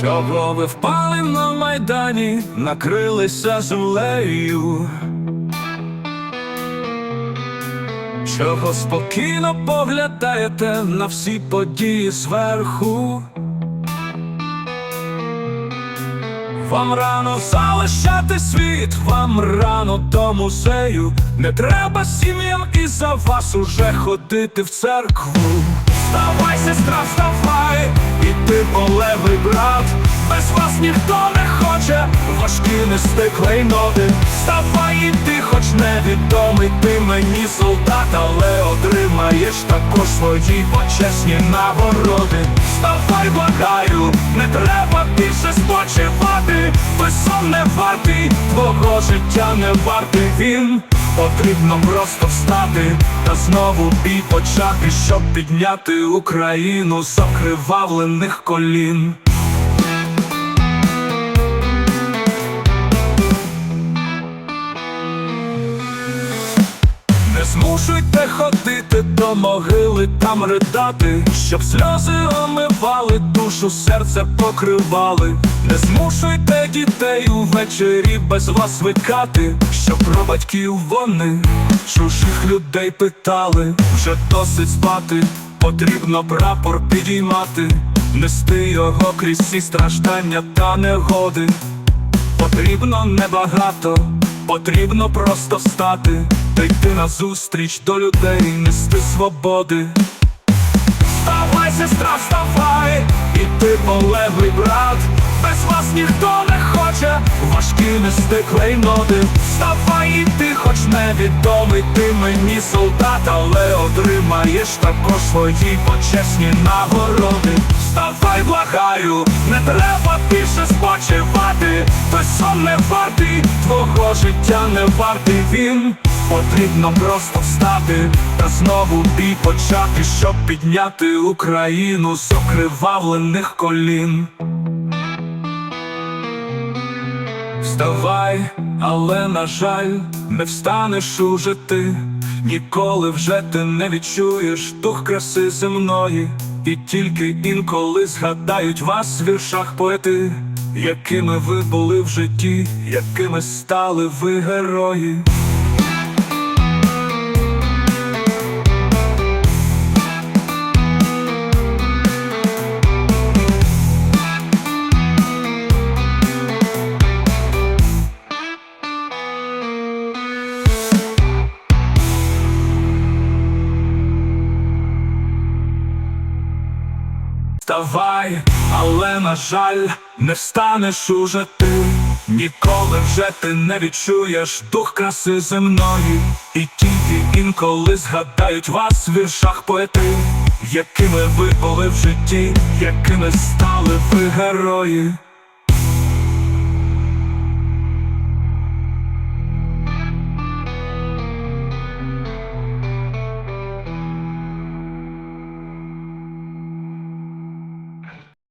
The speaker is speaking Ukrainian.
Чого ви впали на майдані, накрилися землею? Чого спокійно поглядаєте на всі події зверху? Вам рано залишати світ, вам рано до музею. Не треба сім'ям і за вас уже ходити в церкву. Вас ніхто не хоче важкі нести клейноти. Вставай, і ти, хоч невідомий, ти мені солдат, але отримаєш також свої почесні нагороди. Вставай, благаю, не треба більше спочивати. Той не вартий, твого життя не вартий він. Потрібно просто встати та знову бій почати, щоб підняти Україну з окривавлених колін. Змушуйте ходити до могили, там ридати, щоб сльози омивали, душу серце покривали. Не змушуйте дітей увечері без вас викати, щоб про батьків вони чужих людей питали. Вже досить спати, потрібно прапор підіймати, нести його крізь всі страждання та негоди. Потрібно небагато, потрібно просто встати та йти назустріч до людей, нести свободи. Вставай, сестра, вставай, і ти полеглий брат. Без вас ніхто не хоче важкі нести клейноти. Вставай, і ти, хоч невідомий, ти мені солдат, але отримаєш також свої почесні нагороди. Вставай, благаю, не треба більше спочивати. Той сон не вартий, твого життя не вартий він. Потрібно просто встати та знову бій почати, щоб підняти Україну з окривавлених колін. Вставай, але на жаль, не встанеш уже ти. Ніколи вже ти не відчуєш дух краси земної, і тільки інколи згадають вас в віршах поети, якими ви були в житті, якими стали ви герої. Вставай, але на жаль, не встанеш уже ти. Ніколи вже ти не відчуєш дух краси земної, і тільки інколи згадають вас в віршах поети, якими ви були в житті, якими стали ви герої.